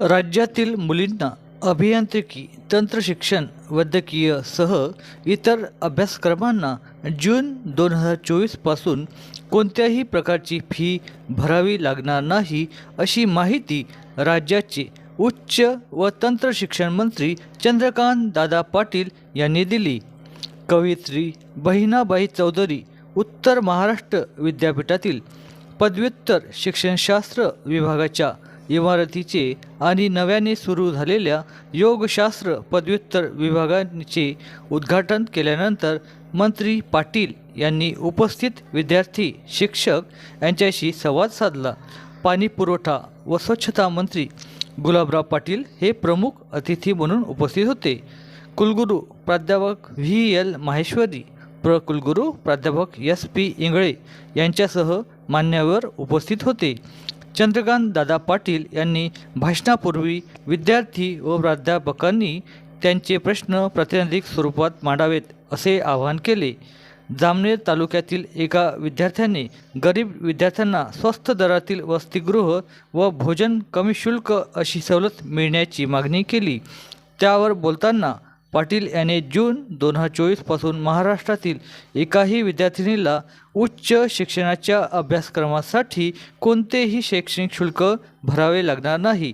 राज्यातील मुलींना अभियांत्रिकी तंत्रशिक्षण वैद्यकीय सह इतर अभ्यासक्रमांना जून दोन हजार चोवीसपासून कोणत्याही प्रकारची फी भरावी लागणार नाही अशी माहिती राज्याचे उच्च व तंत्रशिक्षण मंत्री चंद्रकांत दादा पाटील यांनी दिली. कवयित्री बहिणाबाई चौधरी उत्तर महाराष्ट्र विद्यापीठातील पदव्युत्तर शिक्षणशास्त्र विभागाच्या इमारतीचे आणि नव्याने सुरू झालेल्या योगशास्त्र पदव्युत्तर विभागाचे उद्घाटन केल्यानंतर मंत्री पाटील यांनी उपस्थित विद्यार्थी शिक्षक यांच्याशी संवाद साधला. पाणी पुरवठा व स्वच्छता मंत्री गुलाबराव पाटील हे प्रमुख अतिथी म्हणून उपस्थित होते. कुलगुरू प्राध्यापक व्ही. एल. माहेश्वरी प्र. कुलगुरू प्राध्यापक एस. पी. इंगळे यांच्यासह मान्यवर उपस्थित होते. चंद्रकांत दादा पाटील यांनी भाषणापूर्वी विद्यार्थी व प्राध्यापकांनी त्यांचे प्रश्न प्रातिनिधिक स्वरूपात मांडावेत असे आवाहन केले. जामनेर तालुक्यातील एका विद्यार्थ्याने गरीब विद्यार्थ्यांना स्वस्त दरातील वसतिगृह व भोजन कमी शुल्क अशी सवलत मिळण्याची मागणी केली. त्यावर बोलताना पाटील याने जून दोन हजार चोवीसपासून महाराष्ट्रातील एकाही विद्यार्थिनीला उच्च शिक्षणाच्या अभ्यासक्रमासाठी कोणतेही शैक्षणिक शुल्क भरावे लागणार नाही.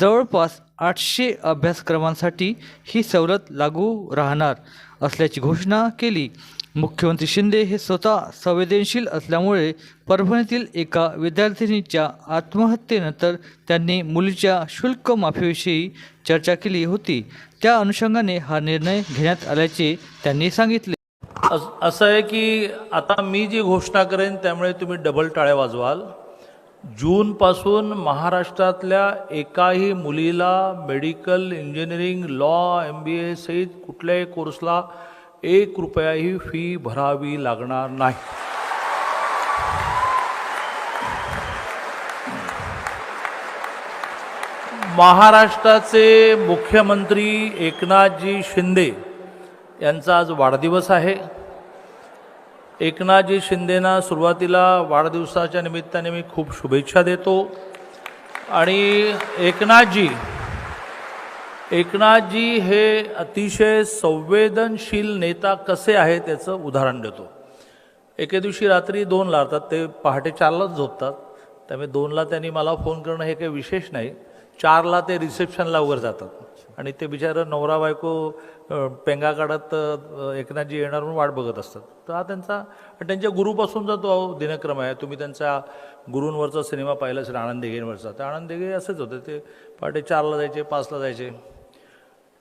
जवळपास आठशे अभ्यासक्रमांसाठी ही सवलत लागू राहणार असल्याची घोषणा केली. मुख्यमंत्री शिंदे हे स्वतः संवेदनशील असल्यामुळे परभणीतील एका विद्यार्थिनीच्या आत्महत्येनंतर त्यांनी मुलीच्या शुल्क माफीविषयी चर्चा केली होती. त्या अनुषंगाने हा निर्णय घेण्यात आल्याचे त्यांनी सांगितले. असं आहे की आता मी जी घोषणा करेन त्यामुळे तुम्ही डबल टाळ्या वाजवाल. जूनपासून महाराष्ट्रातल्या एकाही मुलीला medical engineering law M B A सहित कुठल्याही कोर्सला एक रुपयाही फी भरावी लागणार नाही. महाराष्ट्राचे मुख्यमंत्री एकनाथजी शिंदे यांचा आज वाढदिवस आहे. एकनाथजी शिंदेना सुरुवातीला वाढदिवसाच्या निमित्ताने मी खूप शुभेच्छा देतो. आणि एकनाथजी एकनाथजी हे अतिशय संवेदनशील नेता कसे आहे त्याचं उदाहरण देतो. एके दिवशी रात्री दोन लागतात ते पहाटे चारलाच झोपतात त्यामुळे दोनला त्यांनी मला फोन करणं हे काही विशेष नाही. चारला ते रिसेप्शनला वगैरे जातात आणि ते बिचारं नवरा बायको पेंगा काढत एकनाथजी येणार म्हणून वाट बघत असतात. तर हा त्यांचा त्यांच्या गुरुपासूनचा तो दिनक्रम आहे. तुम्ही त्यांचा गुरूंवरचा सिनेमा पाहिला असेल आनंद देगेंवरचा तर आनंद देगे असेच होते. ते पहाटे चारला जायचे पाचला जायचे.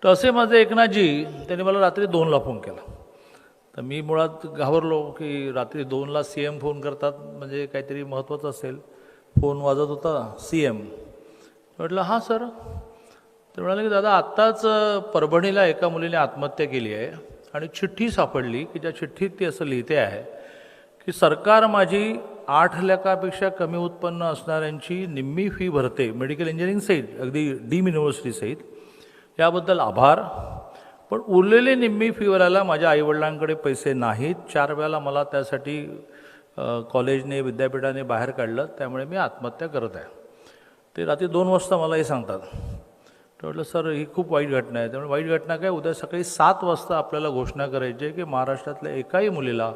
तर असे माझे एकनाथजी त्यांनी मला रात्री दोनला फोन केला. तर मी मुळात घाबरलो की रात्री दोनला सी एम फोन करतात म्हणजे काहीतरी महत्त्वाचं असेल. फोन वाजत होता सी एम. म्हटलं हां सर. ते म्हणाले की दादा आत्ताच परभणीला एका मुलीने आत्महत्या केली आहे आणि चिठ्ठी सापडली की ज्या चिठ्ठीत ती असं लिहिते आहे की सरकार माझी आठ लाखापेक्षा कमी उत्पन्न असणाऱ्यांची निम्मी फी भरते मेडिकल इंजिनिअरिंग सहित अगदी डीम युनिव्हर्सिटी सहित. याबद्दल आभार. पण उरलेली निम्मी फी भरायला माझ्या आईवडिलांकडे पैसे नाहीत. चार वेळेला मला त्यासाठी कॉलेजने विद्यापीठाने बाहेर काढलं. त्यामुळे मी आत्महत्या करत आहे. ते रात्री दोन वाजता मला हे सांगतात. तर म्हटलं सर ही खूप वाईट घटना आहे. त्यामुळे वाईट घटना काय? उद्या सकाळी सात वाजता आपल्याला घोषणा करायची आहे की महाराष्ट्रातल्या एकाही मुलीला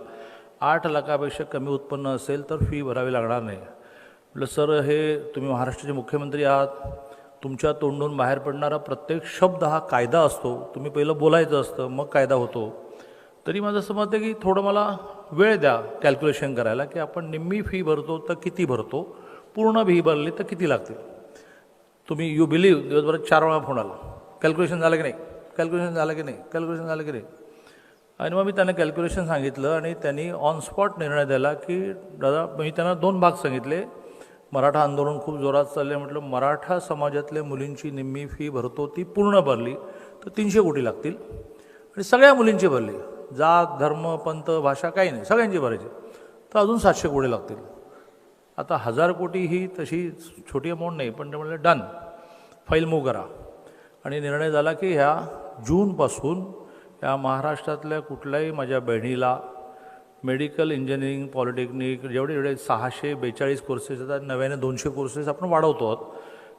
आठ लाखापेक्षा कमी उत्पन्न असेल तर फी भरावी लागणार नाही. म्हटलं सर हे तुम्ही महाराष्ट्राचे मुख्यमंत्री आहात. तुमच्या तोंडून बाहेर पडणारा प्रत्येक शब्द हा कायदा असतो. तुम्ही पहिलं बोलायचं असतं मग कायदा होतो. तरी माझं असं मत आहे की थोडं मला वेळ द्या कॅल्क्युलेशन करायला की आपण निम्मी फी भरतो तर किती भरतो? पूर्ण भी भरली तर किती लागतील? तुम्ही यू बिलीव्ह दिवसभरात चार वेळा फोन आला. कॅल्क्युलेशन झालं की नाही? कॅल्क्युलेशन झालं की नाही? कॅल्क्युलेशन झालं की नाही? आणि मग मी त्यांना कॅल्क्युलेशन सांगितलं आणि त्यांनी ऑन स्पॉट निर्णय दिला की दादा मी त्यांना दोन भाग सांगितले. मराठा आंदोलन खूप जोरात चालले म्हटलं मराठा समाजातल्या मुलींची निम्मी फी भरतो ती पूर्ण भरली तर तीनशे कोटी लागतील. आणि सगळ्या मुलींची भरली. जात धर्म पंथ भाषा काही नाही. सगळ्यांची भरायची. तर अजून सातशे कोटी लागतील. आता हजार कोटी ही तशी छोटी अमाऊंट नाही पण ते म्हणले डन फाईल मूव करा. आणि निर्णय झाला की ह्या जूनपासून या महाराष्ट्रातल्या कुठल्याही माझ्या बहिणीला मेडिकल इंजिनिअरिंग पॉलिटेक्निक जेवढे जेवढे सहाशे बेचाळीस कोर्सेस येतात नव्याने दोनशे कोर्सेस आपण वाढवतो आहोत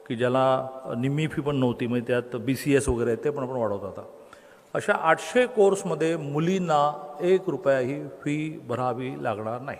की ज्याला निम्मी फी पण नव्हती म्हणजे त्यात बी सी एस वगैरे ते पण आपण वाढवतो आता. अशा आठशे कोर्समध्ये मुलींना एक रुपयाही फी भरावी लागणार नाही.